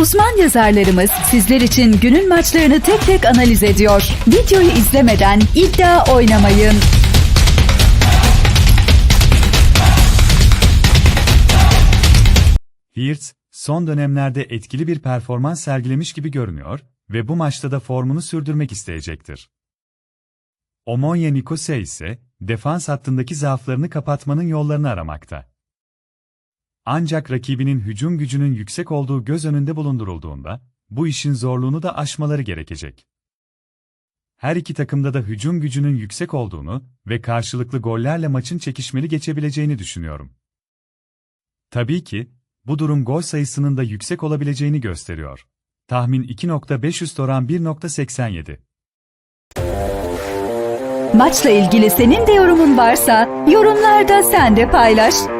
Uzman yazarlarımız sizler için günün maçlarını tek tek analiz ediyor. Videoyu izlemeden iddia oynamayın. Hearts, son dönemlerde etkili bir performans sergilemiş gibi görünüyor ve bu maçta da formunu sürdürmek isteyecektir. Omonie Nikose ise, defans hattındaki zaaflarını kapatmanın yollarını aramakta. Ancak rakibinin hücum gücünün yüksek olduğu göz önünde bulundurulduğunda, bu işin zorluğunu da aşmaları gerekecek. Her iki takımda da hücum gücünün yüksek olduğunu ve karşılıklı gollerle maçın çekişmeli geçebileceğini düşünüyorum. Tabii ki, bu durum gol sayısının da yüksek olabileceğini gösteriyor. Tahmin 2.5 oran 1.87. Maçla ilgili senin de yorumun varsa yorumlarda sen de paylaş.